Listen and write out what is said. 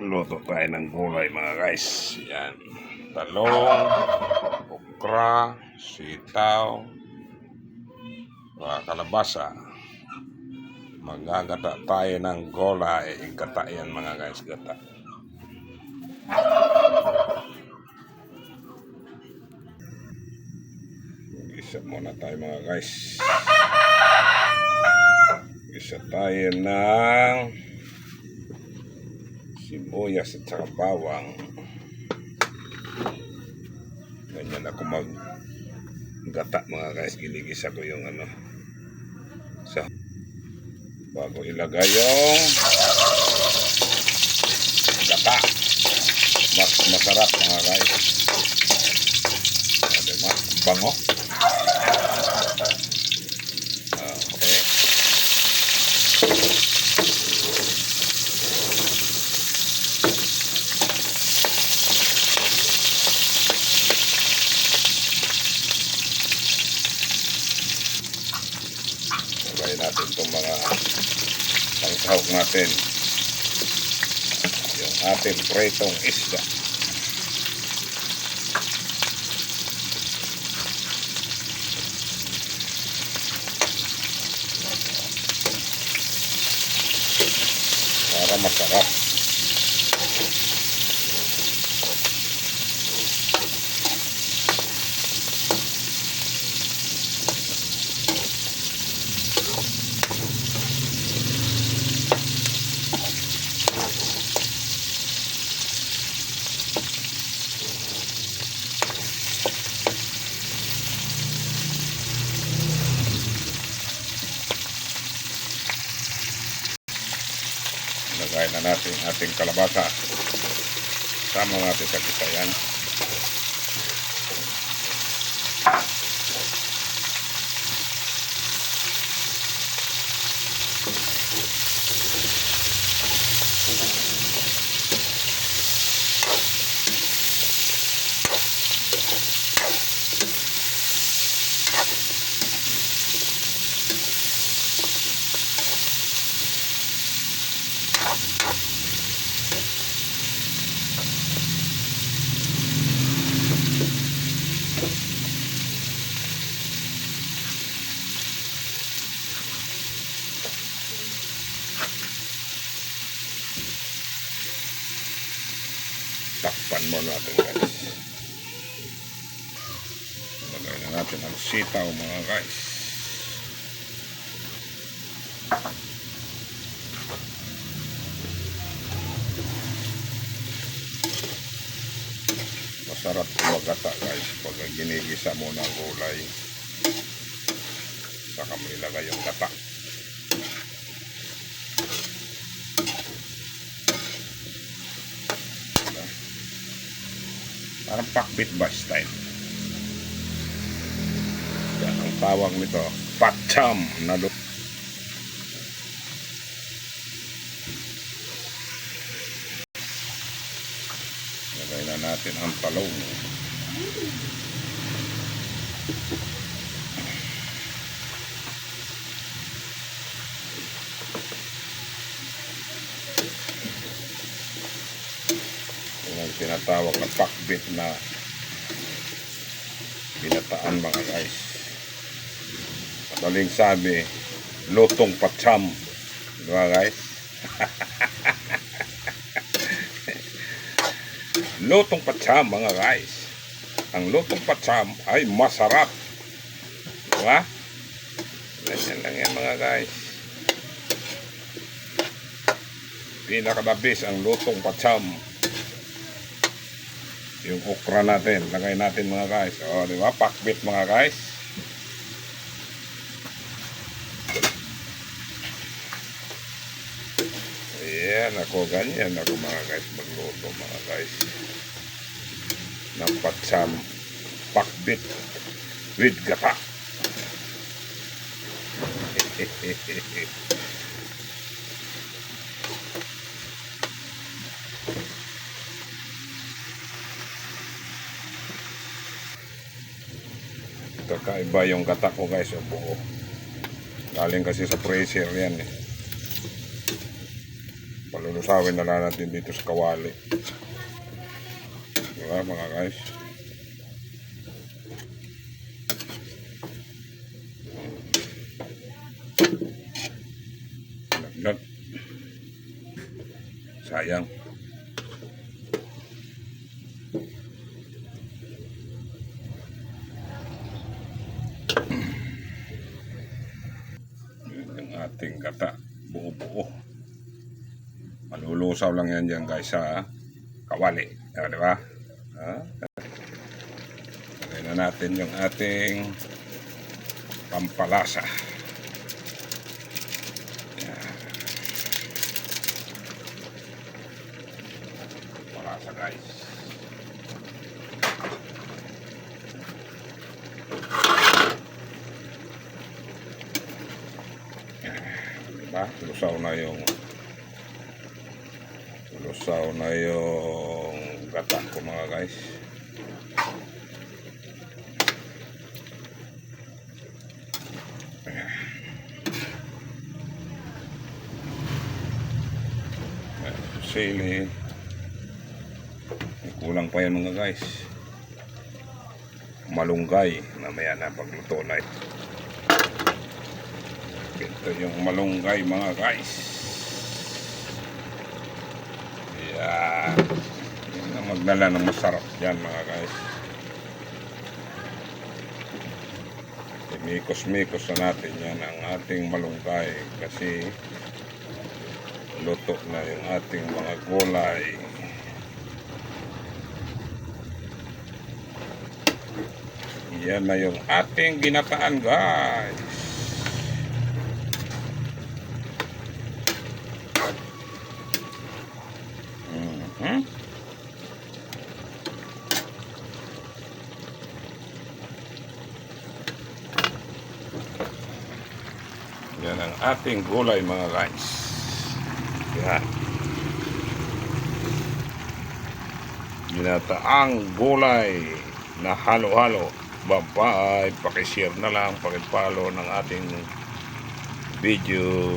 Luto tayo ng gulay mga guys. Yan. Talong, okra, sitaw, kalabasa. Magagata tayo ng gulay. Gata yan mga guys. Gata. Isa muna tayo mga guys. Isa tayo ng sibuyas at saka bawang. Ganyan ako mag gata mga guys. Giligisa ko yung ano. Sa bago ilagay yung gata. Mas masarap mga guys. Mas bango. Ah, Okay. Sabay natin itong mga pangsahok natin. Yung ating pretong isda. Para masarap. Lagay na natin ating kalabasa. Sama natin sa kisayan. Takpan mo natin guys. Lagay na natin ang sitaw mga guys. Masarap kumagata guys pag ginigisa mo ng gulay. Saka mo ilagay yung gata. Parang pakbit ba style. Yan ang tawag nito. Patcham na lu- Lagay na natin ang talong. Yung ang tinatawag na pakbit na binataan mga guys. Madaling sabi, lutong patsyam. Di ba guys? lutong patsyam mga guys. Ang lutong patsyam ay masarap. Di ba? Ganyan lang yan mga guys. Pinakadabis ang lutong patsyam yung okra natin. Lagay natin mga guys. O, di ba? Pakbit mga guys. Ayan, ako ganyan ako mga guys magluto mga guys. Ng patsam pakbit with gata. Kakaiba yung gata ko guys, o buo. Galing kasi sa freezer yan eh. Palo Lulusawin na lang natin dito sa kawali. Diba mga guys? Laglag. Sayang. Yun yung ating gata. Buo-buo. Malulusaw lang yan dyan guys sa kawali. Ah, di ba? Lagay na natin yung ating pampalasa. Yan. Pampalasa guys. Diba? Lusaw na yung lusaw na yung gata ko mga guys. Sili. Kulang pa yan mga guys. Malunggay. Mamaya na pagluto na ito. Ito yung malunggay mga guys. Yan. Yan ang magdala ng masarap yan mga guys. Mikos-mikos na natin yan ang ating malunggay kasi luto na yung ating mga gulay. Yan na yung ating ginataan guys. Mhm. Yan ang ating gulay mga guys. Yan. Ginataang gulay na halo-halo. Bye-bye. Pakishare na lang, pakipalo ng ating video.